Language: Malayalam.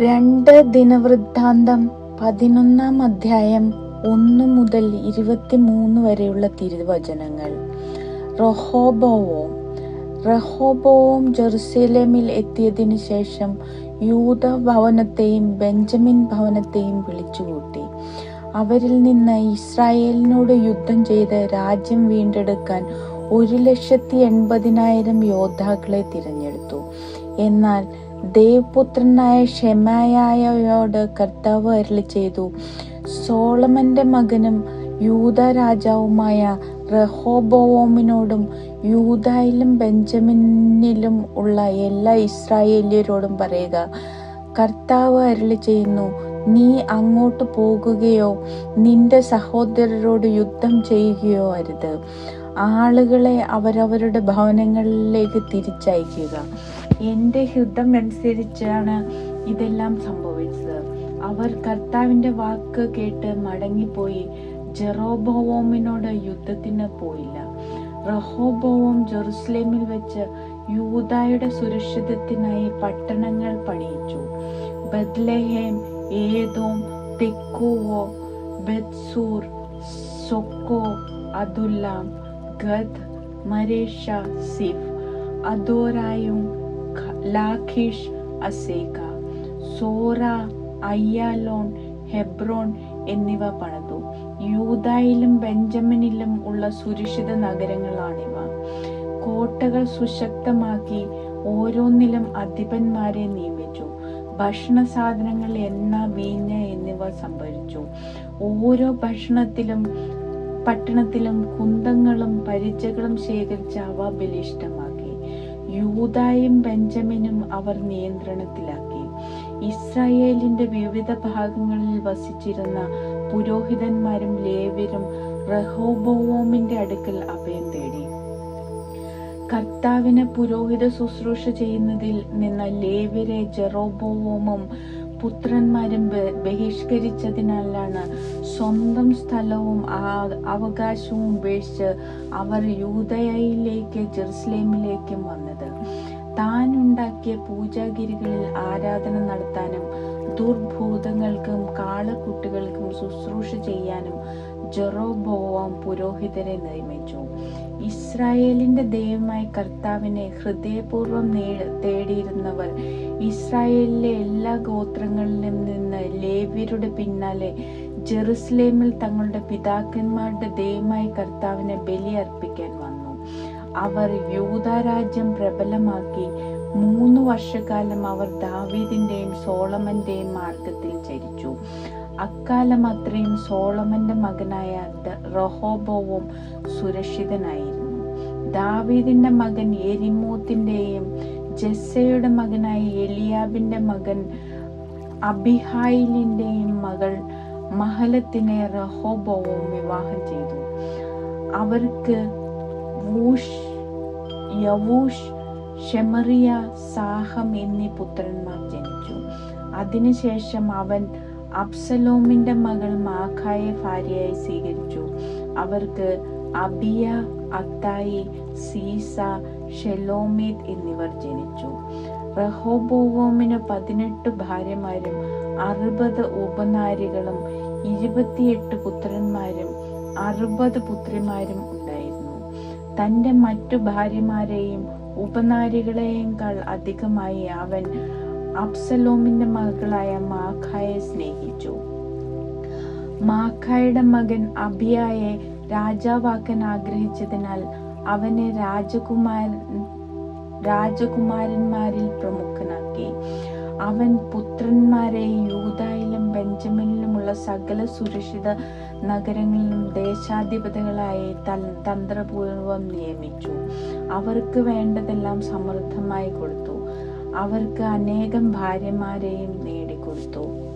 രണ്ട് ദിനവൃത്താന്തം പതിനൊന്നാം അധ്യായം ഒന്ന് മുതൽ ഇരുപത്തിമൂന്ന് വരെയുള്ള തിരുവചനങ്ങൾ. റഹോബോവോം റഹോബോവും ജെറുസലേമിൽ എത്തിയതിനു ശേഷം യൂത ഭവനത്തെയും ബെഞ്ചമിൻ ഭവനത്തെയും വിളിച്ചുകൂട്ടി. അവരിൽ നിന്ന് ഇസ്രായേലിനോട് യുദ്ധം ചെയ്ത് രാജ്യം വീണ്ടെടുക്കാൻ ഒരു ലക്ഷത്തി എൺപതിനായിരം യോദ്ധാക്കളെ തിരഞ്ഞെടുത്തു. എന്നാൽ ദേവപുത്രനായ ഷെമായായോട് കർത്താവ് അരളി ചെയ്തു. സോളമന്റെ മകനും യൂത രാജാവുമായ റഹോബോമിനോടും യൂതായിലും ബെഞ്ചമിനിലും ഉള്ള എല്ലാ ഇസ്രായേലിയരോടും പറയുക കർത്താവ് അരളി ചെയ്യുന്നു നീ അങ്ങോട്ട് പോകുകയോ നിന്റെ സഹോദരരോട് യുദ്ധം ചെയ്യുകയോ അരുത്. ആളുകളെ അവരവരുടെ ഭവനങ്ങളിലേക്ക് തിരിച്ചയക്കുക. എന്റെ ഹിതം അനുസരിച്ചാണ് ഇതെല്ലാം സംഭവിച്ചത്. അവർ കർത്താവിന്റെ വാക്ക് കേട്ട് മടങ്ങിപ്പോയി. ജെറോബോവോമിനോട് യുദ്ധത്തിന് പോയില്ല. റഹോബോവോം ജെറുസലേമിൽ വെച്ച് യൂതായുടെ സുരക്ഷിതത്തിനായി പട്ടണങ്ങൾ പണിയിച്ചു. Bethlehem Etam Tekoa Bethzur Soco Adullam Gath maresha sif adorayum lakish Azekah. Zorah Aijalon Hebron എന്നിവ പണിതു. യൂതായിലും ബെഞ്ചമിനിലും ഉള്ള സുരക്ഷിത നഗരങ്ങളാണിവ. കോട്ടകൾ സുശക്തമാക്കി ഓരോന്നിലും അധിപന്മാരെ നിയമിച്ചു. ഭക്ഷണ സാധനങ്ങൾ എണ്ണ വീഞ്ഞ് എന്നിവ സംഭരിച്ചു. ഓരോ ഭക്ഷണത്തിലും പട്ടണത്തിലും കുന്തങ്ങളും പരിചകളും ശേഖരിച്ച് അവ ബലിഷ്ടമാക്കി യൂതായും ബെഞ്ചമിനും അവർ നിയന്ത്രണത്തിലാക്കി. ഇസ്രായേലിന്റെ വിവിധ ഭാഗങ്ങളിൽ വസിച്ചിരുന്ന പുരോഹിതന്മാരും ലേവരും റഹോബോമിന്റെ അടുക്കൽ അഭയം തേടി. കർത്താവിന് പുരോഹിത ശുശ്രൂഷ ചെയ്യുന്നതിൽ നിന്ന് ലേവ്യരെ ജെറോബോവോമും പുത്രന്മാരും ബഹിഷ്കരിച്ചതിനാലാണ് സ്വന്തം സ്ഥലവും അവകാശവും ഉപേക്ഷിച്ച് അവർ യൂതയയിലേക്ക് ജെറുസലേമിലേക്കും വന്നത്. താൻ ഉണ്ടാക്കിയ പൂജാഗിരികളിൽ ആരാധന നടത്താനും ദുർഭൂതങ്ങൾക്കും കാളക്കുട്ടികൾക്കും ശുശ്രൂഷ ചെയ്യാനും ജെറോബോവാം പുരോഹിതരെ നിയമിച്ചു. ഇസ്രായേലിന്റെ ദൈവമായ കർത്താവിനെ ഹൃദയപൂർവം തേടിയിരുന്നവർ ഇസ്രായേലിലെ എല്ലാ ഗോത്രങ്ങളിലും നിന്ന് ലേവ്യരുടെ പിന്നാലെ ജെറുസലേമിൽ തങ്ങളുടെ പിതാക്കന്മാരുടെ ദൈവമായ കർത്താവിനെ ബലിയർപ്പിക്കാൻ വന്നു. അവർ യൂതാരാജ്യം പ്രബലമാക്കി മൂന്ന് വർഷക്കാലം അവർ ദാവീദിന്റെയും സോളമന്റെയും മാർഗത്തിൽ ചരിച്ചു അക്കാലം അത്രയും സോളമന്റെ മകനായ റഹോബോവും സുരക്ഷിതനായിരുന്നു. ദാവീദിന്റെ മകൻ എരിമൂത്തിന്റെയും ജെസ്സയുടെ മകനായ എലിയാബിന്റെ മകൻ അബിഹായിലിന്റെയും മകൾ മഹലത്തിനെ റഹോബോവും വിവാഹം ചെയ്തു. അവർക്ക് വൂഷ് യവൂഷ് ഷെമറിയ സാഹം എന്നീ പുത്രന്മാർ ജനിച്ചു. അതിനുശേഷം അവൻ അബ്സലോമിന്റെ മകൾ മാഖായെ ഭാര്യയായി സ്വീകരിച്ചു. അവർക്ക് അബിയ അത്തായി സീസ ഷെലോമേത് എന്നിവർ ജനിച്ചു. റഹോബോവോമിന് പതിനെട്ട് ഭാര്യമാരും അറുപത് ഉപനാരികളും ഇരുപത്തിയെട്ട് പുത്രന്മാരും അറുപത് പുത്രിമാരും ഉണ്ടായിരുന്നു. തന്റെ മറ്റു ഭാര്യമാരെയും ഉപനാരികളെയേക്കാൾ അധികമായി അവൻ അബ്സലോമിന്റെ മകളായ മാഖായെ സ്നേഹിച്ചു. മാഖായുടെ മകൻ അബിയായെ രാജാവാക്കാൻ ആഗ്രഹിച്ചതിനാൽ അവനെ രാജകുമാരൻ രാജകുമാരന്മാരിൽ പ്രമുഖനാക്കി. അവൻ പുത്രന്മാരെ യൂതായിലും ബെഞ്ചമിനിലുമുള്ള സകല സുരക്ഷിത നഗരങ്ങളിലും ദേശാധിപതികളായി തന്ത്രപൂർവം നിയമിച്ചു. അവർക്ക് വേണ്ടതെല്ലാം സമൃദ്ധമായി കൊടുത്തു. അവർക്ക് അനേകം ഭാര്യമാരെയും നേടിക്കൊടുത്തു.